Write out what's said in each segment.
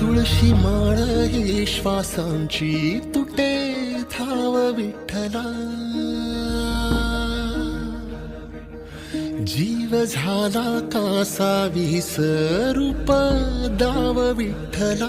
तुळशी माळ ही श्वासांची तुटे थाव विठ्ठला जीव झाला कासा विसरूप दाव विठ्ठला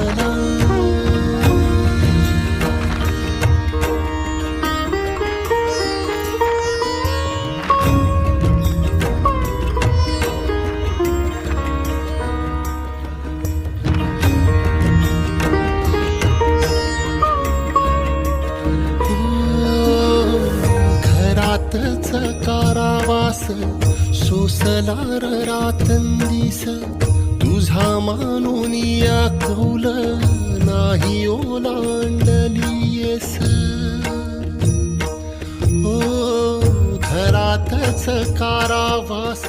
सोसलार रातंदिस तुझा मानून या कौल नाही ओलांडलीयस. ओ हो, घरातच कारावास